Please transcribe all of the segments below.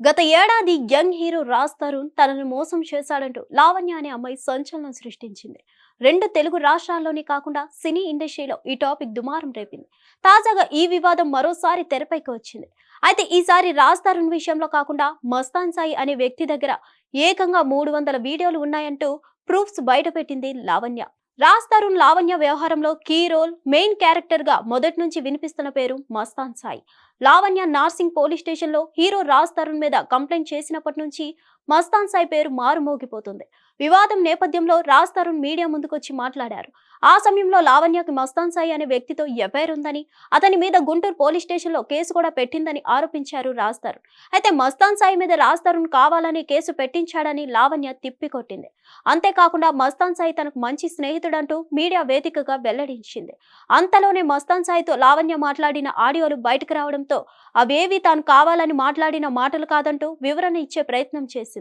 గత ఏడాది young hero Raj Tarun తనను మోసం చేశాడంటూ లావణ్య అనే అమ్మాయి సంచలనం సృష్టించింది. రెండు తెలుగు రాష్ట్రాల్లోనే కాకుండా సినీ ఇండస్ట్రీలో ఈ టాపిక్ దుమారం రేపింది. తాజాగా ఈ వివాదం మరోసారి తెరపైకి వచ్చింది. అయితే ఈసారి రాజ్ తరుణ్ విషయంలో కాకుండా మస్తాన్ సాయి అనే వ్యక్తి దగ్గర ఏకంగా మూడు వందల వీడియోలు ఉన్నాయంటూ ప్రూఫ్స్ బయటపెట్టింది లావణ్య. రాజ్ తరుణ్ లావణ్య వ్యవహారంలో కీ రోల్ మెయిన్ క్యారెక్టర్గా మొదటి నుంచి వినిపిస్తున్న పేరు మస్తాన్ సాయి. లావణ్య నార్సింగ్ పోలీస్ స్టేషన్లో హీరో రాజ్ తరుణ్ మీద కంప్లైంట్ చేసినప్పటి నుంచి మస్తాన్ సాయి పేరు మారుమోగిపోతుంది వివాదం నేపథ్యంలో రాజ్ తరుణ్ మీడియా ముందుకొచ్చి మాట్లాడారు. ఆ సమయంలో లావణ్యకి మస్తాన్ సాయి అనే వ్యక్తితో ఎఫ్ఐఆర్ ఉందని అతని మీద గుంటూరు పోలీస్ స్టేషన్లో కేసు కూడా పెట్టిందని ఆరోపించారు రాజ్ తరుణ్. అయితే మస్తాన్ సాయి మీద రాజ్ తరుణ్ కావాలని కేసు పెట్టించాడని లావణ్య తిప్పికొట్టింది. అంతేకాకుండా మస్తాన్ సాయి తనకు మంచి స్నేహితుడంటూ మీడియా వేదికగా వెల్లడించింది. అంతలోనే మస్తాన్ సాయితో లావణ్య మాట్లాడిన ఆడియోలు బయటకు రావడంతో అవేవి తాను కావాలని మాట్లాడిన మాటలు కాదంటూ వివరణ ఇచ్చే ప్రయత్నం చేసింది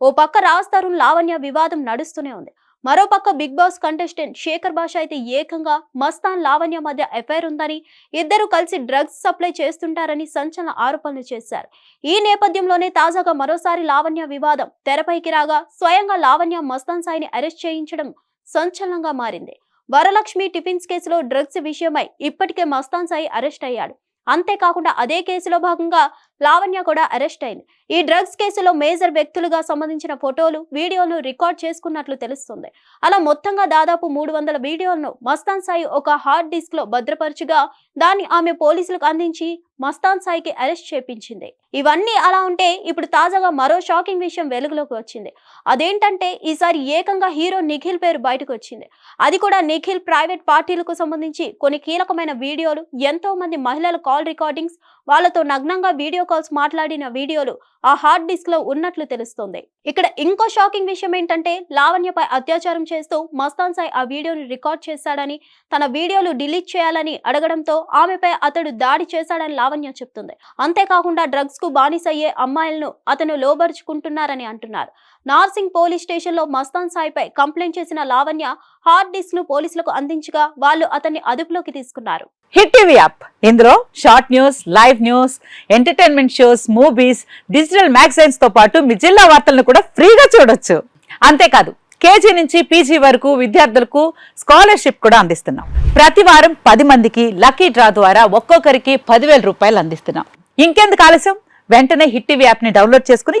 ఓ పక్క రాజ్ తరుణ్ లావణ్య వివాదం నడుస్తూనే ఉంది. మరో పక్క బిగ్ బాస్ కంటెస్టెంట్ శేఖర్ భాష అయితే ఏకంగా మస్తాన్ లావణ్య మధ్య ఎఫైర్ ఉందని ఇద్దరు కలిసి డ్రగ్స్ సప్లై చేస్తుంటారని సంచలన ఆరోపణలు చేశారు. ఈ నేపథ్యంలోనే తాజాగా మరోసారి లావణ్య వివాదం తెరపైకి రాగా స్వయంగా లావణ్య మస్తాన్ సాయిని అరెస్ట్ చేయించడం సంచలనంగా మారింది. వరలక్ష్మి టిఫిన్స్ కేసులో డ్రగ్స్ విషయమై ఇప్పటికే మస్తాన్ సాయి అరెస్ట్ అయ్యాడు. అంతేకాకుండా అదే కేసులో భాగంగా లావణ్య కూడా అరెస్ట్ అయింది. ఈ డ్రగ్స్ కేసులో మేజర్ వ్యక్తులుగా సంబంధించిన ఫోటోలు వీడియోలు రికార్డ్ చేసుకున్నట్లు తెలుస్తుంది. అలా మొత్తంగా దాదాపు మూడు వందల వీడియోలను మస్తాన్ సాయి ఒక హార్డ్ డిస్క్లో భద్రపరచుగా దాన్ని ఆమె పోలీసులకు అందించి మస్తాన్ సాయికి అరెస్ట్ చేపించింది. ఇవన్నీ అలా ఉంటే ఇప్పుడు తాజాగా మరో షాకింగ్ విషయం వెలుగులోకి వచ్చింది. అదేంటంటే ఈసారి ఏకంగా హీరో నిఖిల్ పేరు బయటకు వచ్చింది. అది కూడా నిఖిల్ ప్రైవేట్ పార్టీలకు సంబంధించి కొన్ని కీలకమైన వీడియోలు ఎంతో మంది మహిళల కాల్ రికార్డింగ్స్ వాళ్ళతో నగ్నంగా వీడియో కాల్స్ మాట్లాడిన వీడియోలు ఆ హార్డ్ డిస్క్లో ఉన్నట్లు తెలుస్తోంది. ఇక్కడ ఇంకో షాకింగ్ విషయం ఏంటంటే లావణ్యపై అత్యాచారం చేస్తూ మస్తాన్ సాయి ఆ వీడియోని రికార్డ్ చేశాడని తన వీడియోలు డిలీట్ చేయాలని అడగడంతో ఆమెపై అతడు దాడి చేశాడని లావణ్య చెప్తుంది. అంతేకాకుండా డ్రగ్స్కు బానిసయ్యే అమ్మాయిలను అతను లోబరుచుకుంటున్నారని అంటున్నారు. నార్సింగ్ పోలీస్ స్టేషన్లో మస్తాన్ సాయిపై కంప్లైంట్ చేసిన లావణ్య హార్డ్ డిస్క్ను పోలీసులకు అందించగా వాళ్ళు అతన్ని అదుపులోకి తీసుకున్నారు. Hit TV app. ఇందులో short news live news entertainment shows movies digital మ్యాగజైన్స్తో పాటు మీ జిల్లా వార్తలను కూడా ఫ్రీగా చూడొచ్చు. అంతేకాదు కేజీ నుంచి పీజీ వరకు విద్యార్థులకు స్కాలర్షిప్ కూడా అందిస్తున్నాం. ప్రతి వారం పది మందికి లక్కీ డ్రా ద్వారా ఒక్కొక్కరికి పదివేల రూపాయలు అందిస్తున్నాం. ఇంకెందుకు ఆలస్యం? వెంటనే హిట్ టీవీ యాప్ని డౌన్లోడ్ చేసుకుని